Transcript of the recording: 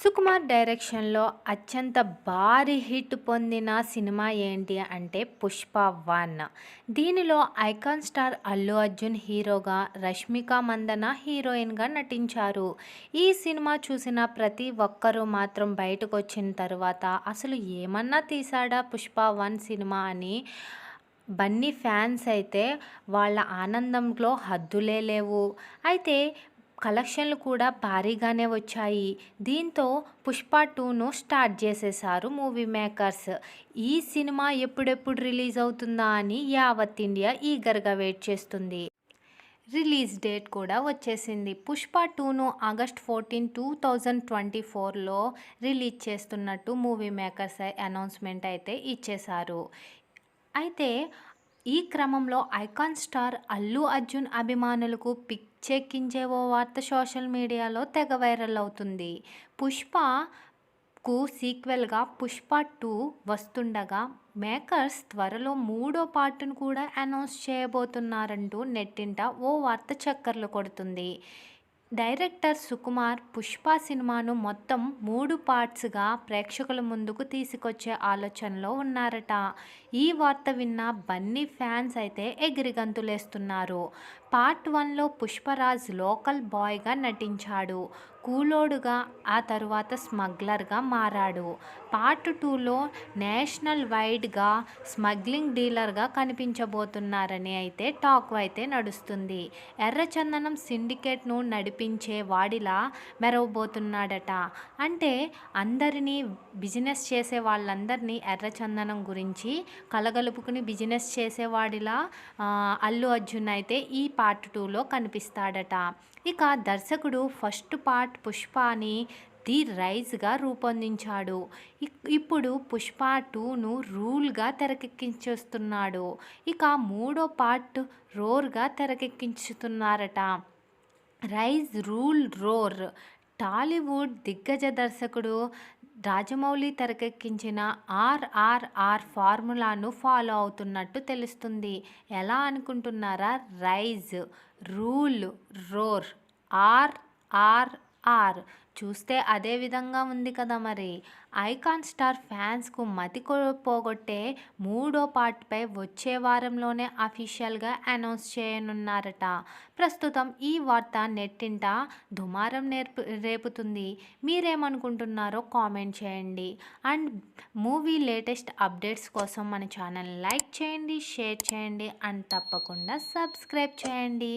సుకుమార్ డైరెక్షన్లో అత్యంత భారీ హిట్ పొందిన సినిమా ఏంటి అంటే పుష్ప వన్. దీనిలో ఐకాన్ స్టార్ అల్లు అర్జున్ హీరోగా రష్మిక మందన హీరోయిన్గా నటించారు. ఈ సినిమా చూసిన ప్రతి ఒక్కరూ మాత్రం బయటకు వచ్చిన తర్వాత అసలు ఏమన్నా తీసాడా పుష్ప వన్ సినిమా అని బన్నీ ఫ్యాన్స్ అయితే వాళ్ళ ఆనందంలో హద్దులే లేవు. అయితే కలెక్షన్లు కూడా భారీగానే వచ్చాయి. దీంతో పుష్ప టూను స్టార్ట్ చేసేసారు మూవీ మేకర్స్. ఈ సినిమా ఎప్పుడెప్పుడు రిలీజ్ అవుతుందా అని యావత్ ఇండియా ఈగర్గా వెయిట్ చేస్తుంది. రిలీజ్ డేట్ కూడా వచ్చేసింది. Pushpa టూను August fourteen two thousand twenty ఫోర్లో రిలీజ్ చేస్తున్నట్టు మూవీ మేకర్స్ అనౌన్స్మెంట్ అయితే ఇచ్చేశారు. అయితే ఈ క్రమంలో ఐకాన్ స్టార్ అల్లు అర్జున్ అభిమానులకు పిక్చెక్కించే ఓ వార్త సోషల్ మీడియాలో తెగ వైరల్ అవుతుంది. పుష్పకు సీక్వెల్గా పుష్ప టూ వస్తుండగా మేకర్స్ త్వరలో మూడో పార్ట్ను కూడా అనౌన్స్ చేయబోతున్నారంటూ నెట్టింట ఓ వార్త చక్కర్లు కొడుతుంది. డైరెక్టర్ సుకుమార్ పుష్ప సినిమాను మొత్తం మూడు పార్ట్స్గా ప్రేక్షకుల ముందుకు తీసుకొచ్చే ఆలోచనలో ఉన్నారట. ఈ వార్త విన్న బన్నీ ఫ్యాన్స్ అయితే ఎగిరిగంతులేస్తున్నారు. పార్ట్ వన్లో పుష్పరాజ్ లోకల్ బాయ్గా నటించాడు. కూలోడుగా ఆ తరువాత స్మగ్లర్గా మారాడు. పార్ట్ టూలో నేషనల్ వైడ్గా స్మగ్లింగ్ డీలర్గా కనిపించబోతున్నారని అయితే టాక్ అయితే నడుస్తుంది. ఎర్రచందనం సిండికేట్ను నడిపి నడిపించే వాడిలా మెరవబోతున్నాడట. అంటే అందరినీ బిజినెస్ చేసే వాళ్ళందరినీ ఎర్రచందనం గురించి కలగలుపుకుని బిజినెస్ చేసేవాడిలా అల్లు అర్జున్ అయితే ఈ పార్ట్ టూలో కనిపిస్తాడట. ఇక దర్శకుడు ఫస్ట్ పార్ట్ పుష్పని ది రైజ్గా రూపొందించాడు. ఇప్పుడు పుష్ప టూను రూల్గా తెరకెక్కించేస్తున్నాడు. ఇక మూడో పార్ట్ రోర్గా తెరకెక్కించుతున్నారట. Rise rule roar. టాలీవుడ్ దిగ్గజ దర్శకుడు రాజమౌళి తెరకెక్కించిన ఆర్ఆర్ఆర్ ఫార్ములాను ఫాలో అవుతున్నట్టు తెలుస్తుంది. ఎలా అనుకుంటున్నారా? Rise rule roar. RR R. చూస్తే అదే విధంగా ఉంది కదా మరి. ఐకాన్ స్టార్ ఫ్యాన్స్కు మతి పోగొట్టే మూడో పార్ట్పై వచ్చే వారంలోనే అఫీషియల్గా అనౌన్స్ చేయనున్నారట. ప్రస్తుతం ఈ వార్త నెట్టింట దుమారం నేర్పు రేపుతుంది. మీరేమనుకుంటున్నారో కామెంట్ చేయండి. అండ్ మూవీ లేటెస్ట్ అప్డేట్స్ కోసం మన ఛానల్ లైక్ చేయండి షేర్ చేయండి అండ్ తప్పకుండా సబ్స్క్రైబ్ చేయండి.